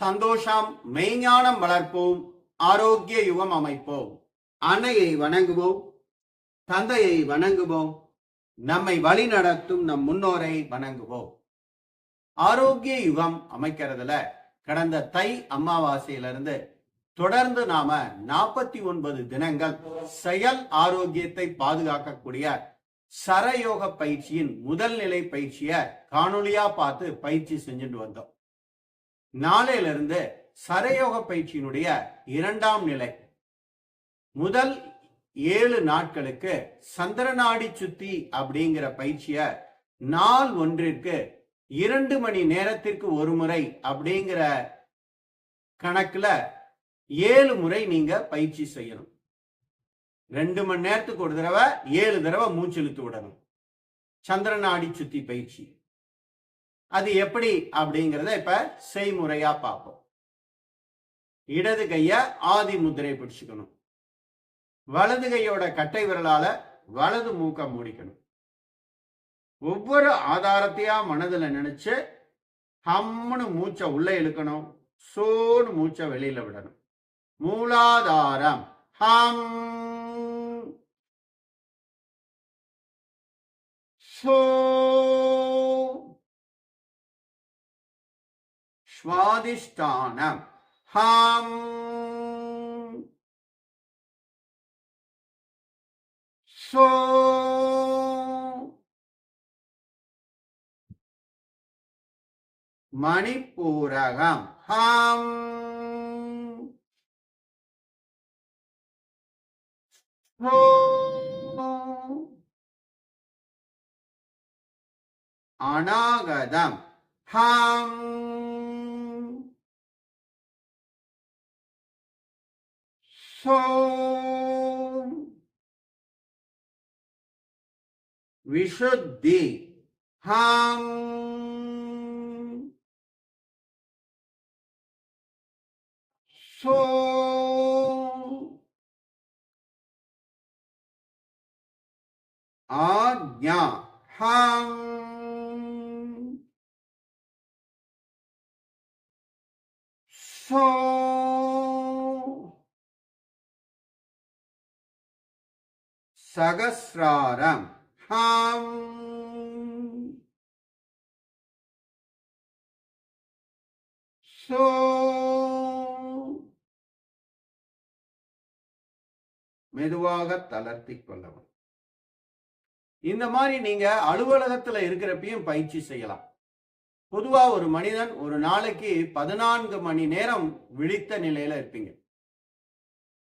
சந்தோஷம் மெய்ஞானம் வளர்ப்போம் ஆரோக்கிய யுகம் அமைப்போம். அன்னையை வணங்குவோம் தந்தையை வணங்குவோம் நம்மை வழி நடத்தும் நம் முன்னோரை வணங்குவோம். ஆரோக்கிய யுகம் அமைக்கிறதுல கடந்த தை அமாவாசையிலிருந்து தொடர்ந்து நாம நாற்பத்தி ஒன்பது தினங்கள் செயல் ஆரோக்கியத்தை பாதுகாக்கக்கூடிய சரயோக பயிற்சியின் முதல் நிலை பயிற்சிய காணொளியா பார்த்து பயிற்சி செஞ்சுட்டு வந்தோம். நாளையிலிருந்து சரயோக பயிற்சியினுடைய இரண்டாம் நிலை. முதல் ஏழு நாட்களுக்கு சந்திரநாடி சுத்தி அப்படிங்கிற பயிற்சிய நாள் ஒன்றிற்கு இரண்டு மணி நேரத்திற்கு ஒரு முறை அப்படிங்கிற கணக்குல ஏழு முறை நீங்க பயிற்சி செய்யணும். ரெண்டு மணி நேரத்துக்கு ஒரு தடவை ஏழு தடவை மூச்சு இழுத்து விடணும். சந்திரநாடி சுத்தி பயிற்சி. அது எப்படி அப்படிங்கிறத இப்ப செய்முறையா பார்ப்போம். இடது கைய ஆதி முத்திரை பிடிச்சுக்கணும். வலது கையோட கட்டை விரலால வலது மூக்க மூடிக்கணும். ஒவ்வொரு ஆதாரத்தையா மனதுல நினைச்சு ஹம்னு மூச்சை உள்ள இழுக்கணும். சோன்னு மூச்சை வெளியில விடணும். மூலாதாரம் ஹம். சோ ஸ்வாதிஷ்டானம். ஹாம். சோ. மணிப்பூரகம். ஹாம். அநாகதம். ஹாம். So we should be. Hum. So ajna hum. So சகசிராரம். ஹம். சோ. மெதுவாக தளர்த்திக் கொள்ளவும். இந்த மாதிரி நீங்க அலுவலகத்துல இருக்கிறப்பையும் பயிற்சி செய்யலாம். பொதுவா ஒரு மனிதன் ஒரு நாளைக்கு பதினான்கு மணி நேரம் விழித்த நிலையில இருப்பீங்க.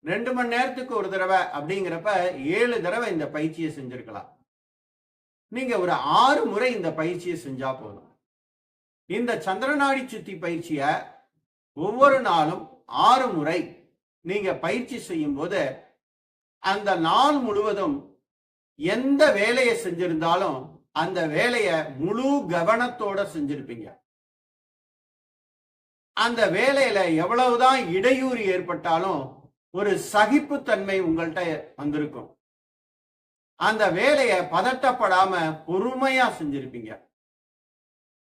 ரெண்டு மணி நேரத்துக்கு ஒரு தடவை அப்படிங்கிறப்ப ஏழு தடவை இந்த பயிற்சியை செஞ்சிருக்கலாம். நீங்க ஒரு ஆறு முறை இந்த பயிற்சியை செஞ்சா போதும். இந்த சந்திரநாடி சுத்தி பயிற்சிய ஒவ்வொரு நாளும் ஆறு முறை நீங்க பயிற்சி செய்யும் போது அந்த நாள் முழுவதும் எந்த வேலையை செஞ்சிருந்தாலும் அந்த வேலையை முழு கவனத்தோட செஞ்சிருப்பீங்க. அந்த வேலையில எவ்வளவுதான் இடையூறு ஏற்பட்டாலும் ஒரு சகிப்புத்தன்மை உங்கள்கிட்ட வந்திருக்கும். அந்த வேலையை பதட்டப்படாம பொறுமையா செஞ்சிருப்பீங்க.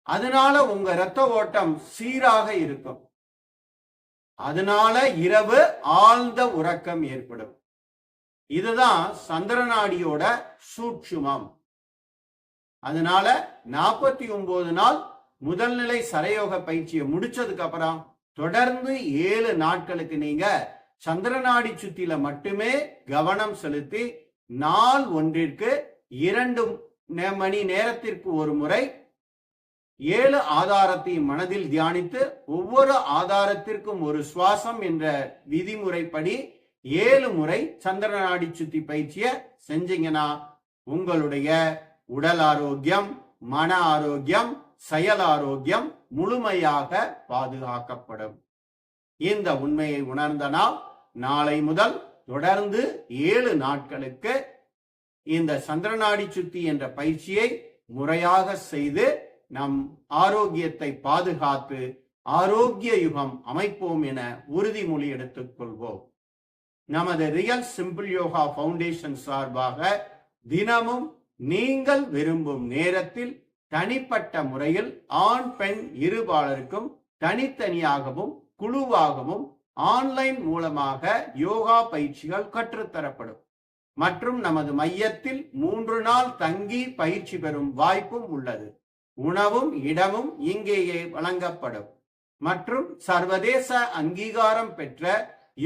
அதனால உங்க இரத்த ஓட்டம் சீராக இருக்கும். அதனால இரவு ஆழ்ந்த உறக்கம் ஏற்படும். இதுதான் சந்திரநாடியோட சூட்சுமம். அதனால நாற்பத்தி ஒன்பது நாள் முதல்நிலை சரையோக சரயோக பயிற்சியை முடிச்சதுக்கு அப்புறம் தொடர்ந்து ஏழு நாட்களுக்கு நீங்க சந்திரநாடி சுத்தில மட்டுமே கவனம் செலுத்தி நாள் ஒன்றிற்கு இரண்டு மணி நேரத்திற்கு ஒரு முறை ஏழு ஆதாரத்தையும் மனதில் தியானித்து ஒவ்வொரு ஆதாரத்திற்கும் ஒரு சுவாசம் என்ற விதிமுறைப்படி ஏழு முறை சந்திரநாடி சுத்தி பயிற்சிய செஞ்சீங்கன்னா உங்களுடைய உடல் ஆரோக்கியம் மன ஆரோக்கியம் செயல் ஆரோக்கியம் முழுமையாக பாதுகாக்கப்படும். இந்த உண்மையை உணர்ந்த நாம் நாளை முதல் தொடர்ந்து ஏழு நாட்களுக்கு இந்த சந்திரநாடி சுத்தி என்ற பயிற்சியை முறையாக செய்து நம் ஆரோக்கியத்தை பாதுகாத்து ஆரோக்கிய யுகம் அமைப்போம் என உறுதிமொழி எடுத்துக் கொள்வோம். நமது ரியல் சிம்பிள் யோகா ஃபவுண்டேஷன் சார்பாக தினமும் நீங்கள் விரும்பும் நேரத்தில் தனிப்பட்ட முறையில் ஆண் பெண் இருபாலருக்கும் தனித்தனியாகவும் குழுவாகவும் ஆன்லைன் மூலமாக யோகா பயிற்சிகள் கற்றுத்தரப்படும். மற்றும் நமது மையத்தில் மூன்று நாள் தங்கி பயிற்சி பெறும் வாய்ப்பும் உள்ளது. உணவும் இடமும் இங்கேயே வழங்கப்படும். மற்றும் சர்வதேச அங்கீகாரம் பெற்ற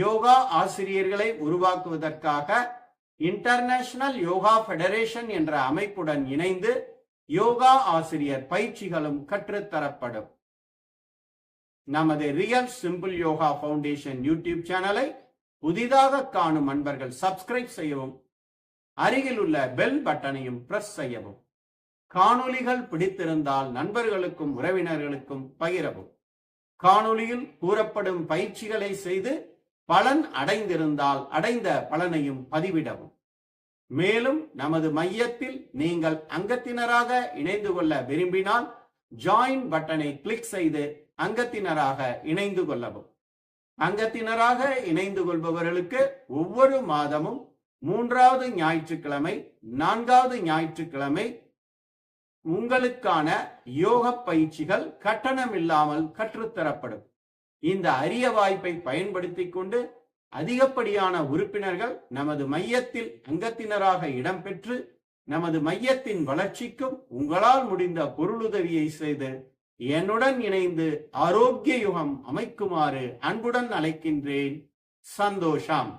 யோகா ஆசிரியர்களை உருவாக்குவதற்காக இன்டர்நேஷனல் யோகா ஃபெடரேஷன் என்ற அமைப்புடன் இணைந்து யோகா ஆசிரியர் பயிற்சிகளும் கற்றுத்தரப்படும். நமது real simple yoga foundation YouTube சேனலை புதிதாக காணும் அன்பர்கள் சப்ஸ்கிரைப் செய்யவும் அருகில் உள்ள பெல் பட்டனையும் பிரஸ் செய்யவும் காணொளிகள் பிடித்திருந்தால் நண்பர்களுக்கும் உறவினர்களுக்கும் பகிரவும். காணொளியில் கூறப்படும் பயிற்சிகளை செய்து பலன் அடைந்திருந்தால் அடைந்த பலனையும் பதிவிடவும். மேலும் நமது மையத்தில் நீங்கள் அங்கத்தினராக இணைந்து கொள்ள விரும்பினால் ஜாயின் பட்டனை கிளிக் செய்து அங்கத்தினராக இணைந்து கொள்ளவும். அங்கத்தினராக இணைந்து கொள்பவர்களுக்கு ஒவ்வொரு மாதமும் மூன்றாவது ஞாயிற்றுக்கிழமை நான்காவது ஞாயிற்றுக்கிழமை உங்களுக்கான யோக பயிற்சிகள் கட்டணம் இல்லாமல் கற்றுத்தரப்படும். இந்த அரிய வாய்ப்பை பயன்படுத்தி கொண்டு அதிகப்படியான உறுப்பினர்கள் நமது மையத்தில் அங்கத்தினராக இடம்பெற்று நமது மையத்தின் வளர்ச்சிக்கும் உங்களால் முடிந்த பொருளுதவியை செய்து என்னுடன் இணைந்து ஆரோக்கிய யுகம் அமைக்குமாறு அன்புடன் அழைக்கின்றேன். சந்தோஷம்.